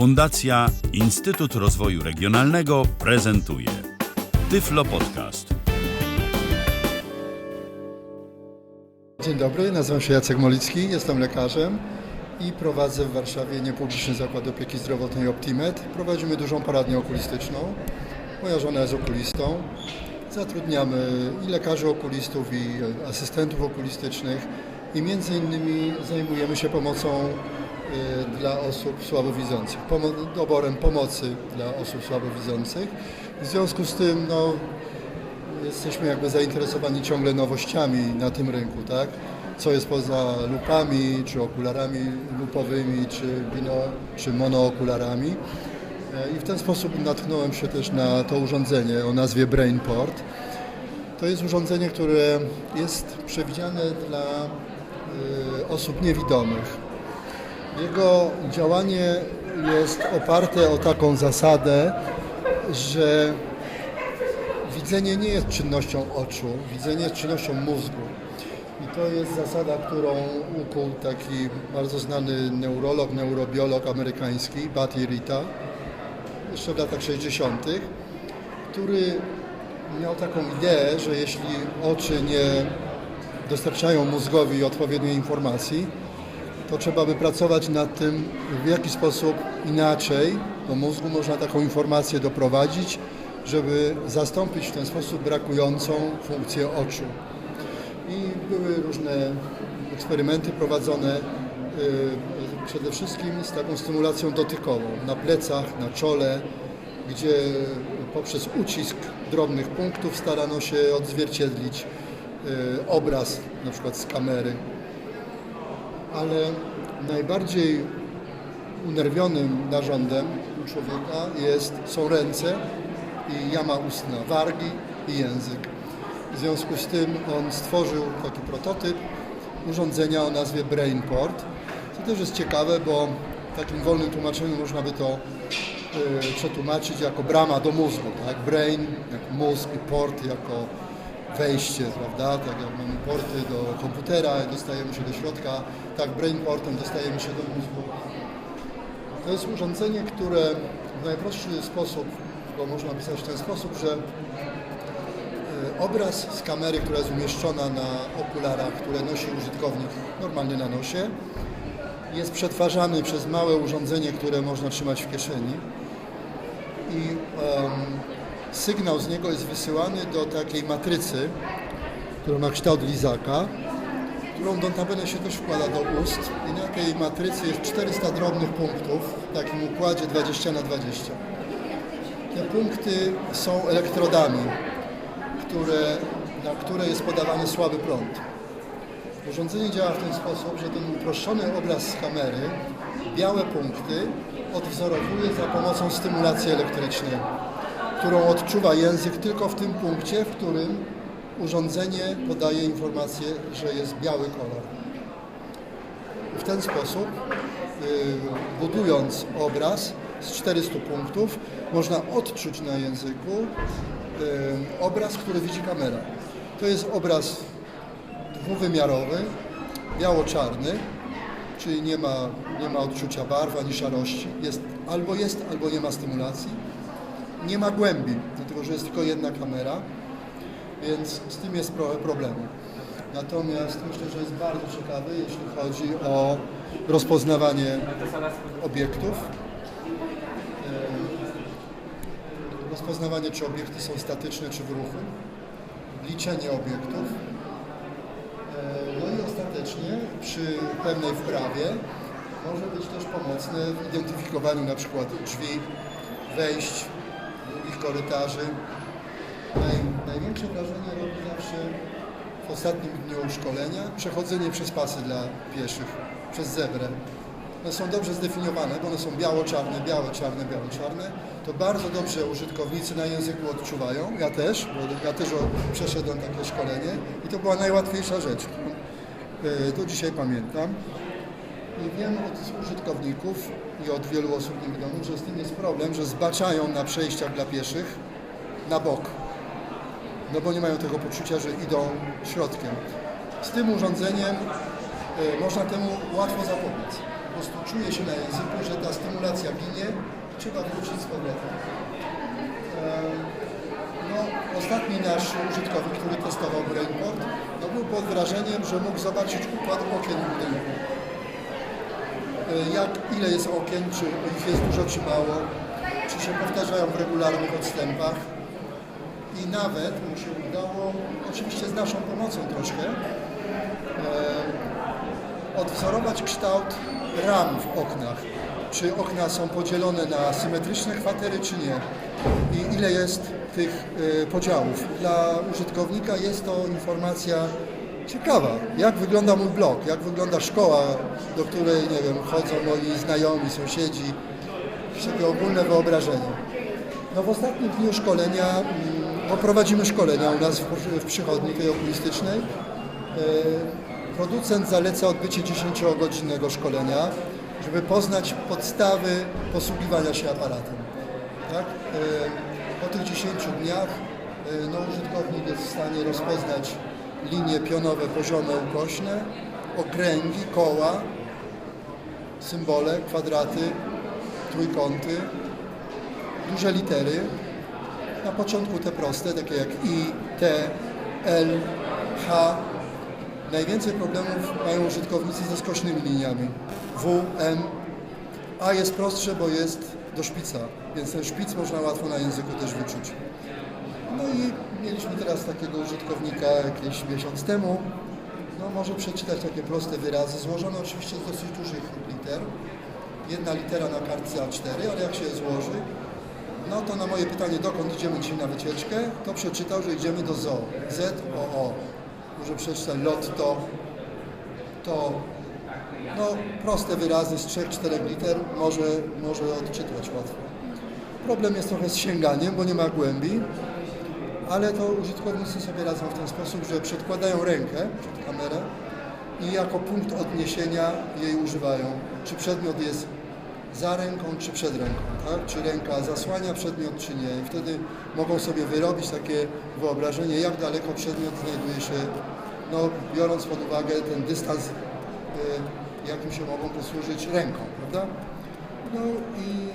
Fundacja Instytut Rozwoju Regionalnego prezentuje Tyflo Podcast. Dzień dobry, nazywam się Jacek Molicki, jestem lekarzem i prowadzę w Warszawie niepubliczny zakład opieki zdrowotnej Optimed. Prowadzimy dużą poradnię okulistyczną. Moja żona jest okulistą. Zatrudniamy i lekarzy okulistów, i asystentów okulistycznych i między innymi zajmujemy się pomocą dla osób słabowidzących, pomo- doborem pomocy dla osób słabowidzących. W związku z tym no, jesteśmy jakby zainteresowani ciągle nowościami na tym rynku, tak? Co jest poza lupami, czy okularami lupowymi, czy, bino, czy monookularami. E, I w ten sposób natknąłem się też na to urządzenie o nazwie BrainPort. To jest urządzenie, które jest przewidziane dla y, osób niewidomych. Jego działanie jest oparte o taką zasadę, że Widzenie nie jest czynnością oczu, widzenie jest czynnością mózgu. I to jest zasada, którą ukuł taki bardzo znany neurolog, neurobiolog amerykański, Batty Rita, jeszcze w latach 60., który miał taką ideę, że jeśli oczy nie dostarczają mózgowi odpowiedniej informacji, to trzeba by pracować nad tym, w jaki sposób inaczej do mózgu można taką informację doprowadzić, żeby zastąpić w ten sposób brakującą funkcję oczu. I były różne eksperymenty prowadzone y, przede wszystkim z taką stymulacją dotykową na plecach, na czole, gdzie poprzez ucisk drobnych punktów starano się odzwierciedlić y, obraz na przykład z kamery. Ale najbardziej unerwionym narządem u człowieka jest, są ręce i jama ustna, wargi i język. W związku z tym on stworzył taki prototyp urządzenia o nazwie BrainPort. To też jest ciekawe, bo w takim wolnym tłumaczeniu można by to y, przetłumaczyć jako brama do mózgu. Tak? Brain jako mózg i port jako wejście, prawda? Tak jak mamy porty do komputera, dostajemy się do środka, tak brainportem dostajemy się do mózgu. To jest urządzenie, które w najprostszy sposób, bo można opisać w ten sposób, że e, obraz z kamery, która jest umieszczona na okularach, które nosi użytkownik normalnie na nosie, jest przetwarzany przez małe urządzenie, które można trzymać w kieszeni i em, sygnał z niego jest wysyłany do takiej matrycy, która ma kształt lizaka, którą notabene się też wkłada do ust i na tej matrycy jest 400 drobnych punktów w takim układzie 20 na 20. Te punkty są elektrodami, które, na które jest podawany słaby prąd. Urządzenie działa w ten sposób, że ten uproszczony obraz z kamery białe punkty odwzorowuje za pomocą stymulacji elektrycznej, którą odczuwa język tylko w tym punkcie, w którym urządzenie podaje informację, że jest biały kolor. W ten sposób, y, budując obraz z 400 punktów, można odczuć na języku y, obraz, który widzi kamera. To jest obraz dwuwymiarowy, biało-czarny, czyli nie ma, nie ma odczucia barw ani szarości. Jest, albo jest, albo nie ma stymulacji. Nie ma głębi, dlatego że jest tylko jedna kamera, więc z tym jest pro- problem. Natomiast myślę, że jest bardzo ciekawy, jeśli chodzi o rozpoznawanie obiektów. E, Rozpoznawanie, czy obiekty są statyczne, czy w ruchu. Liczenie obiektów. E, No i ostatecznie przy pewnej wprawie może być też pomocne w identyfikowaniu na przykład drzwi, wejść, korytarzy. Naj, największe wrażenie robi zawsze w ostatnim dniu szkolenia przechodzenie przez pasy dla pieszych, przez zebrę. One są dobrze zdefiniowane, bo one są biało-czarne, białe-czarne, białe-czarne. To bardzo dobrze użytkownicy na języku odczuwają. Ja też, bo ja też przeszedłem takie szkolenie i to była najłatwiejsza rzecz. Do dzisiaj pamiętam. I wiem od użytkowników i od wielu osób niewidomych, że z tym jest problem, że zbaczają na przejściach dla pieszych na bok. No bo nie mają tego poczucia, że idą środkiem. Z tym urządzeniem e, można temu łatwo zapobiec. prostu czuje się na języku, że ta stymulacja ginie, trzeba wrócić z powrotem. Em, No, ostatni nasz użytkownik, który testował Brainport, no był pod wrażeniem, że mógł zobaczyć układ okien budynku. E, Jak, ile jest okien, czy ich jest dużo, czy mało, czy się powtarzają w regularnych odstępach. I nawet mu się udało, oczywiście z naszą pomocą troszkę, e, odwzorować kształt ram w oknach. Czy okna są podzielone na symetryczne kwatery, czy nie. I ile jest tych e, podziałów. Dla użytkownika jest to informacja ciekawa. Jak wygląda mój blok, jak wygląda szkoła, do której, nie wiem, chodzą moi znajomi, sąsiedzi. Takie ogólne wyobrażenie. No w ostatnim dniu szkolenia, mm, bo prowadzimy szkolenia u nas w, w przychodni tej okulistycznej. E, Producent zaleca odbycie 10-godzinnego szkolenia, żeby poznać podstawy posługiwania się aparatem. Tak? E, Po tych 10 dniach e, no, użytkownik jest w stanie rozpoznać linie pionowe, poziome, ukośne, okręgi, koła, symbole, kwadraty, trójkąty, duże litery. Na początku te proste, takie jak I, T, L, H. Najwięcej problemów mają użytkownicy ze skośnymi liniami. W, M. A jest prostsze, bo jest do szpica, więc ten szpic można łatwo na języku też wyczuć. No i mieliśmy teraz takiego użytkownika jakiś miesiąc temu. No może przeczytać takie proste wyrazy, złożone oczywiście z dosyć dużych liter. Jedna litera na kartce A4, ale jak się je złoży, no to na moje pytanie, dokąd idziemy dzisiaj na wycieczkę, to przeczytał, że idziemy do zoo. Z-O-O. Może przeczytać lotto, to no, proste wyrazy z 3-4 liter może, może odczytać łatwo. Problem jest trochę z sięganiem, bo nie ma głębi, ale to użytkownicy sobie radzą w ten sposób, że przedkładają rękę przed kamerę i jako punkt odniesienia jej używają. Czy przedmiot jest za ręką, czy przed ręką, tak? Czy ręka zasłania przedmiot, czy nie. I wtedy mogą sobie wyrobić takie wyobrażenie, jak daleko przedmiot znajduje się, no, biorąc pod uwagę ten dystans, y, jakim się mogą posłużyć ręką, prawda? No i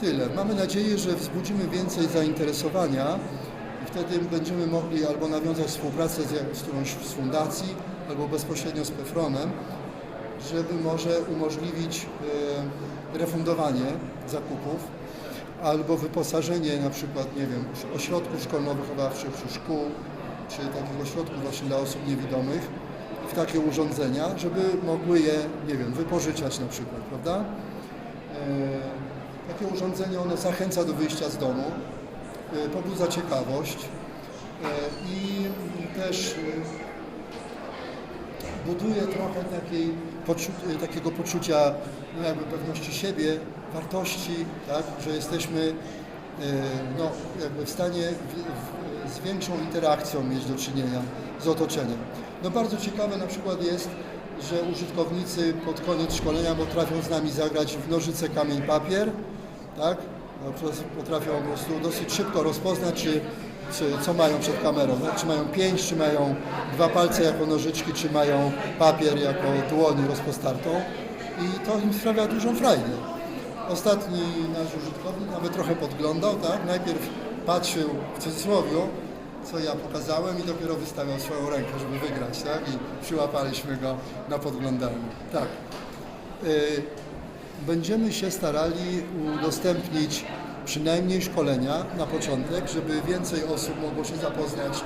tyle. Mamy nadzieję, że wzbudzimy więcej zainteresowania wtedy będziemy mogli albo nawiązać współpracę z, z którąś z fundacji, albo bezpośrednio z Pefronem, żeby może umożliwić e, refundowanie zakupów albo wyposażenie na przykład, nie wiem, ośrodków szkolno-wychowawczych czy szkół, czy takich ośrodków właśnie dla osób niewidomych w takie urządzenia, żeby mogły je, nie wiem, wypożyczać na przykład, prawda? E, Takie urządzenie, ono zachęca do wyjścia z domu, pobudza ciekawość e, i też e, buduje trochę takiej, takiego poczucia no jakby pewności siebie, wartości, tak, że jesteśmy no, jakby w stanie w, w, z większą interakcją mieć do czynienia z otoczeniem. No bardzo ciekawe na przykład jest, że użytkownicy pod koniec szkolenia potrafią z nami zagrać w nożyce, kamień, papier, tak? No, Potrafią po prostu dosyć szybko rozpoznać, czy, czy co mają przed kamerą, tak? czy mają pięść, czy mają dwa palce jako nożyczki, czy mają papier jako dłoń rozpostartą i to im sprawia dużą frajdę. Ostatni nasz użytkownik nawet trochę podglądał, tak? Najpierw patrzył w cudzysłowie, co ja pokazałem i dopiero wystawiał swoją rękę, żeby wygrać, tak? I przyłapaliśmy go na podglądaniu. Tak. Y, Będziemy się starali udostępnić przynajmniej szkolenia na początek, żeby więcej osób mogło się zapoznać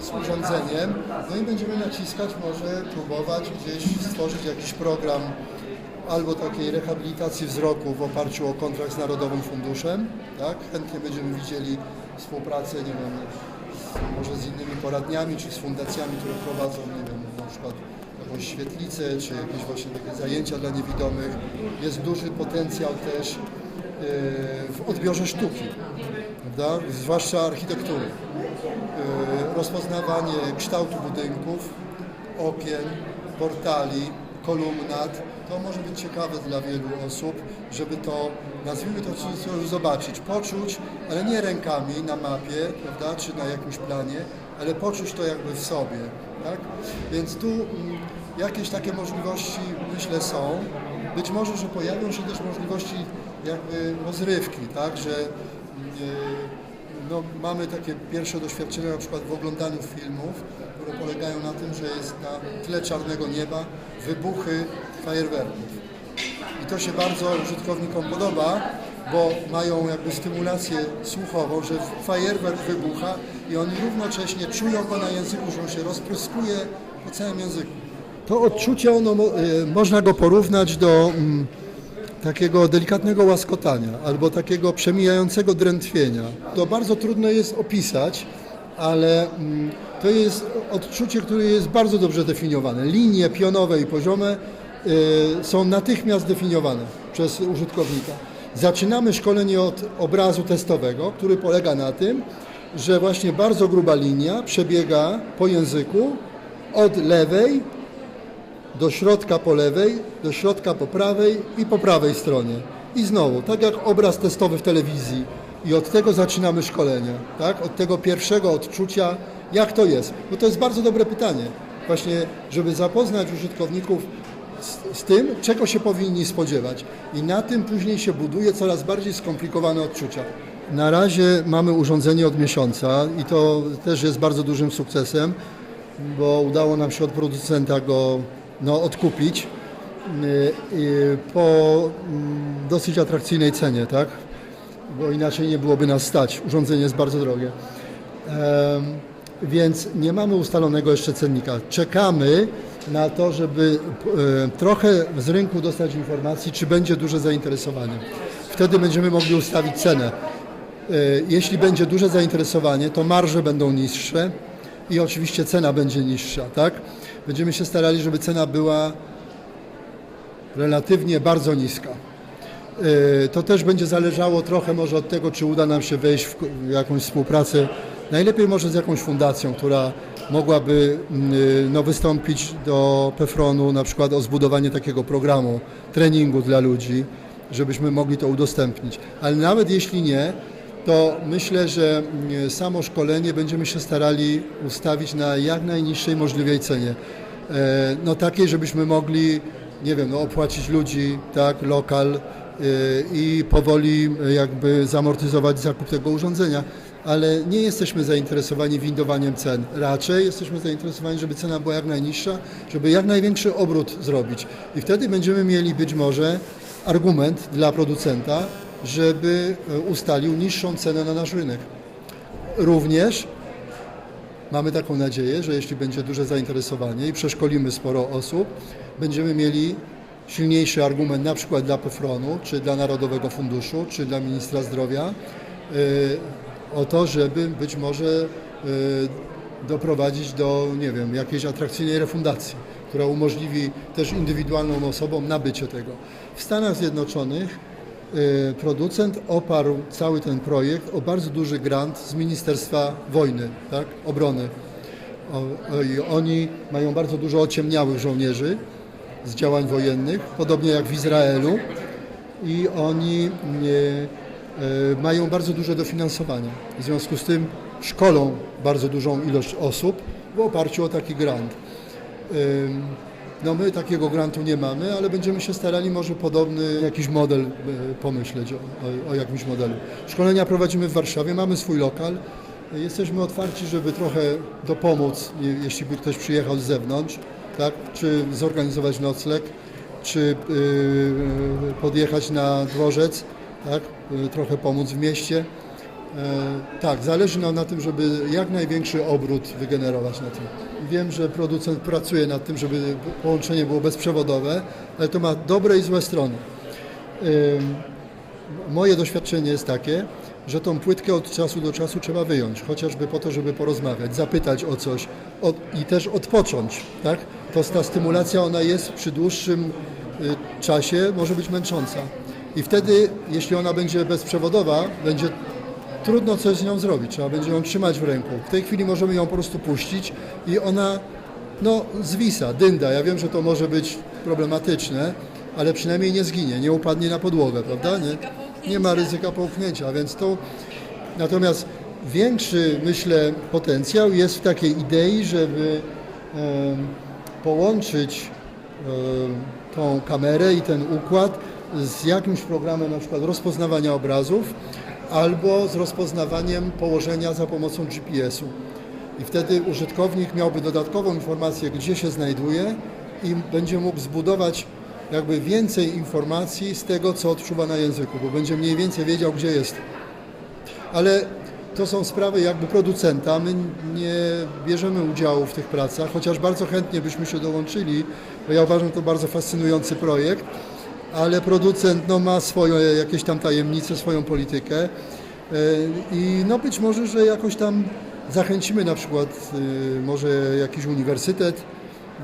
z urządzeniem. No i będziemy naciskać, może próbować gdzieś stworzyć jakiś program albo takiej rehabilitacji wzroku w oparciu o kontrakt z Narodowym Funduszem. Tak? Chętnie będziemy widzieli współpracę, nie wiem, może z innymi poradniami czy z fundacjami, które prowadzą, nie wiem, na przykład jakąś świetlicę, czy jakieś właśnie zajęcia dla niewidomych. Jest duży potencjał też yy, w odbiorze sztuki, prawda? zwłaszcza architektury. Yy, rozpoznawanie kształtu budynków, okien, portali, kolumnat. To może być ciekawe dla wielu osób, żeby to, nazwijmy to zobaczyć, poczuć, ale nie rękami na mapie, prawda, czy na jakimś planie, ale poczuć to jakby w sobie, tak? Więc tu mm, jakieś takie możliwości, myślę, są. być może, że pojawią się też możliwości jakby rozrywki, tak, że yy, no, mamy takie pierwsze doświadczenia na przykład w oglądaniu filmów, które polegają na tym, że jest na tle czarnego nieba wybuchy fajerwerków. I to się bardzo użytkownikom podoba, bo mają jakby stymulację słuchową, że fajerwerk wybucha i oni równocześnie czują go na języku, że on się rozpryskuje po całym języku. To odczucie, ono, y, można go porównać do mm, takiego delikatnego łaskotania albo takiego przemijającego drętwienia. To bardzo trudno jest opisać, ale mm, to jest odczucie, które jest bardzo dobrze definiowane. Linie pionowe i poziome y, są natychmiast definiowane przez użytkownika. Zaczynamy szkolenie od obrazu testowego, który polega na tym, że właśnie bardzo gruba linia przebiega po języku od lewej do środka po lewej, do środka po prawej i po prawej stronie. I znowu, tak jak obraz testowy w telewizji. I od tego zaczynamy szkolenie, tak? Od tego pierwszego odczucia, jak to jest. Bo to jest bardzo dobre pytanie. Właśnie, żeby zapoznać użytkowników z, z tym, czego się powinni spodziewać. I na tym później się buduje coraz bardziej skomplikowane odczucia. Na razie mamy urządzenie od miesiąca i to też jest bardzo dużym sukcesem, bo udało nam się od producenta go no, odkupić y, y, po mm, dosyć atrakcyjnej cenie, tak? Bo inaczej nie byłoby nas stać. Urządzenie jest bardzo drogie. Więc nie mamy ustalonego jeszcze cennika. Czekamy na to, żeby e, trochę z rynku dostać informacji, czy będzie duże zainteresowanie. Wtedy będziemy mogli ustawić cenę. E, Jeśli będzie duże zainteresowanie, to marże będą niższe i oczywiście cena będzie niższa, tak? Będziemy się starali, żeby cena była relatywnie bardzo niska. E, To też będzie zależało trochę może od tego, czy uda nam się wejść w w jakąś współpracę, najlepiej może z jakąś fundacją, która mogłaby mm, no, wystąpić do PEFRON-u na przykład o zbudowanie takiego programu treningu dla ludzi, żebyśmy mogli to udostępnić. Ale nawet jeśli nie, to myślę, że mm, samo szkolenie będziemy się starali ustawić na jak najniższej możliwej cenie. E, No takiej, żebyśmy mogli, nie wiem, no, opłacić ludzi, tak, lokal e, i powoli e, jakby zamortyzować zakup tego urządzenia. Ale nie jesteśmy zainteresowani windowaniem cen. Raczej jesteśmy zainteresowani, żeby cena była jak najniższa, żeby jak największy obrót zrobić. I wtedy będziemy mieli być może argument dla producenta, żeby e, ustalił niższą cenę na nasz rynek. Również Mamy taką nadzieję, że jeśli będzie duże zainteresowanie i przeszkolimy sporo osób, będziemy mieli silniejszy argument na przykład dla PFRON-u, czy dla Narodowego Funduszu, czy dla Ministra Zdrowia y, o to, żeby być może y, doprowadzić do, nie wiem, jakiejś atrakcyjnej refundacji, która umożliwi też indywidualną osobom nabycie tego. W Stanach Zjednoczonych y, producent oparł cały ten projekt o bardzo duży grant z Ministerstwa Wojny, tak, obrony. I oni mają bardzo dużo ociemniałych żołnierzy z działań wojennych, podobnie jak w Izraelu. I oni e, e, mają bardzo duże dofinansowanie. W związku z tym szkolą bardzo dużą ilość osób w oparciu o taki grant. No my takiego grantu nie mamy, ale będziemy się starali może podobny jakiś model e, pomyśleć o, o, jakimś modelu. Szkolenia prowadzimy w Warszawie, mamy swój lokal. Jesteśmy otwarci, żeby trochę dopomóc, je- jeśli by ktoś przyjechał z zewnątrz, tak? czy zorganizować nocleg, czy yy, podjechać na dworzec, tak? Trochę pomóc w mieście. E, Tak, zależy nam na tym, żeby jak największy obrót wygenerować na tym. Wiem, że producent pracuje nad tym, żeby połączenie było bezprzewodowe, ale to ma dobre i złe strony. Moje doświadczenie jest takie, że tą płytkę od czasu do czasu trzeba wyjąć, chociażby po to, żeby porozmawiać, zapytać o coś i też odpocząć. Tak? To ta stymulacja, ona jest przy dłuższym y, czasie, może być męcząca. I wtedy, jeśli ona będzie bezprzewodowa, będzie trudno coś z nią zrobić, trzeba będzie ją trzymać w ręku. W tej chwili możemy ją po prostu puścić i ona no, zwisa, dynda. Ja wiem, że to może być problematyczne, ale przynajmniej nie zginie, nie upadnie na podłogę, prawda? Nie, nie ma ryzyka połknięcia, więc to... Natomiast większy, myślę, potencjał jest w takiej idei, żeby em, połączyć tą kamerę i ten układ z jakimś programem na przykład rozpoznawania obrazów albo z rozpoznawaniem położenia za pomocą GPS-u. I wtedy użytkownik miałby dodatkową informację, gdzie się znajduje i będzie mógł zbudować jakby więcej informacji z tego, co odczuwa na języku, bo będzie mniej więcej wiedział, gdzie jest. Ale to są sprawy jakby producenta. My nie bierzemy udziału w tych pracach, chociaż bardzo chętnie byśmy się dołączyli, bo ja uważam to bardzo fascynujący projekt, ale producent no, ma swoje jakieś tam tajemnice, swoją politykę e, i no być może, że jakoś tam zachęcimy na przykład y, może jakiś uniwersytet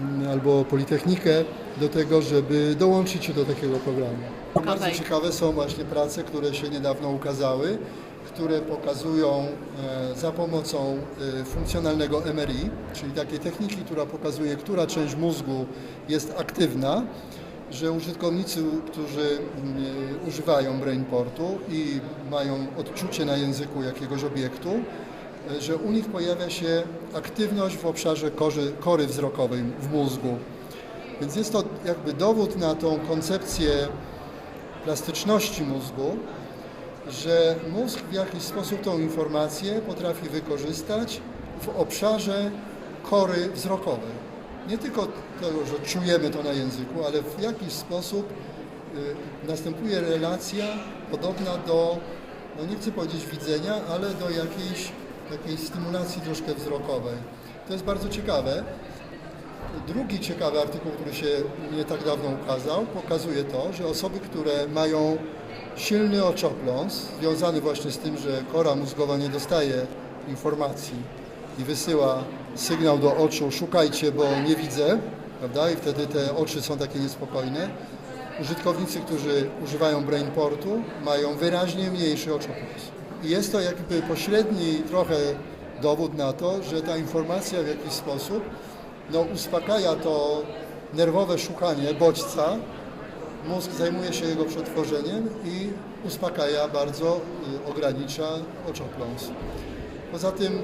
mm, albo politechnikę do tego, żeby dołączyć się do takiego programu. Bardzo Okej. ciekawe są właśnie prace, które się niedawno ukazały, które pokazują e, za pomocą e, funkcjonalnego MRI, czyli takiej techniki, która pokazuje, która część mózgu jest aktywna, że użytkownicy, którzy mm, e, używają brainportu i mają odczucie na języku jakiegoś obiektu, e, że u nich pojawia się aktywność w obszarze korzy, kory wzrokowej w mózgu. Więc jest to jakby dowód na tą koncepcję plastyczności mózgu, że mózg w jakiś sposób tą informację potrafi wykorzystać w obszarze kory wzrokowej. Nie tylko to, że czujemy to na języku, ale w jakiś sposób y, następuje relacja podobna do, no nie chcę powiedzieć widzenia, ale do jakiejś takiej stymulacji troszkę wzrokowej. To jest bardzo ciekawe. Drugi ciekawy artykuł, który się nie tak dawno ukazał, pokazuje to, że osoby, które mają silny oczopląs, związany właśnie z tym, że kora mózgowa nie dostaje informacji i wysyła sygnał do oczu, szukajcie, bo nie widzę, prawda? I wtedy te oczy są takie niespokojne. Użytkownicy, którzy używają brainportu, mają wyraźnie mniejszy oczopląs. I jest to jakby pośredni trochę dowód na to, że ta informacja w jakiś sposób no, uspokaja to nerwowe szukanie bodźca, mózg zajmuje się jego przetworzeniem i uspokaja bardzo, y, ogranicza oczopląs. Poza tym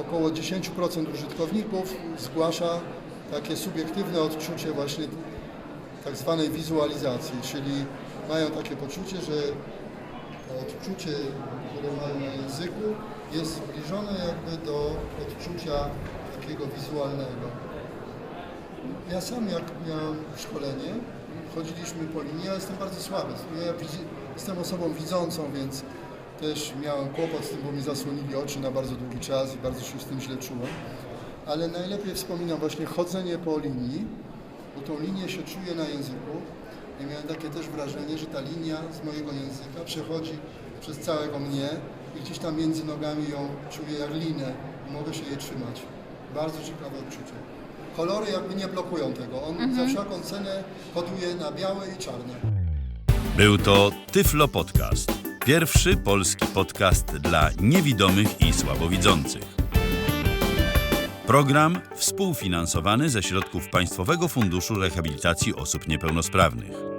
około 10% użytkowników zgłasza takie subiektywne odczucie właśnie tak zwanej wizualizacji, czyli mają takie poczucie, że odczucie, które mają na języku jest zbliżone jakby do odczucia takiego wizualnego. Ja sam jak miałem szkolenie, chodziliśmy po linii, ja jestem bardzo słaby. Ja jestem osobą widzącą, więc też miałem kłopot z tym, bo mi zasłonili oczy na bardzo długi czas i bardzo się z tym źle czułem. Ale najlepiej wspominam właśnie chodzenie po linii, bo tą linię się czuje na języku. I miałem takie też wrażenie, że ta linia z mojego języka przechodzi przez całego mnie i gdzieś tam między nogami ją czuję jak linę i mogę się jej trzymać. Bardzo ciekawe odczucie. Kolory jakby nie blokują tego. On za wszelką cenę koduje na białe i czarne. Był to Tyflo Podcast. Pierwszy polski podcast dla niewidomych i słabowidzących. Program współfinansowany ze środków Państwowego Funduszu Rehabilitacji Osób Niepełnosprawnych.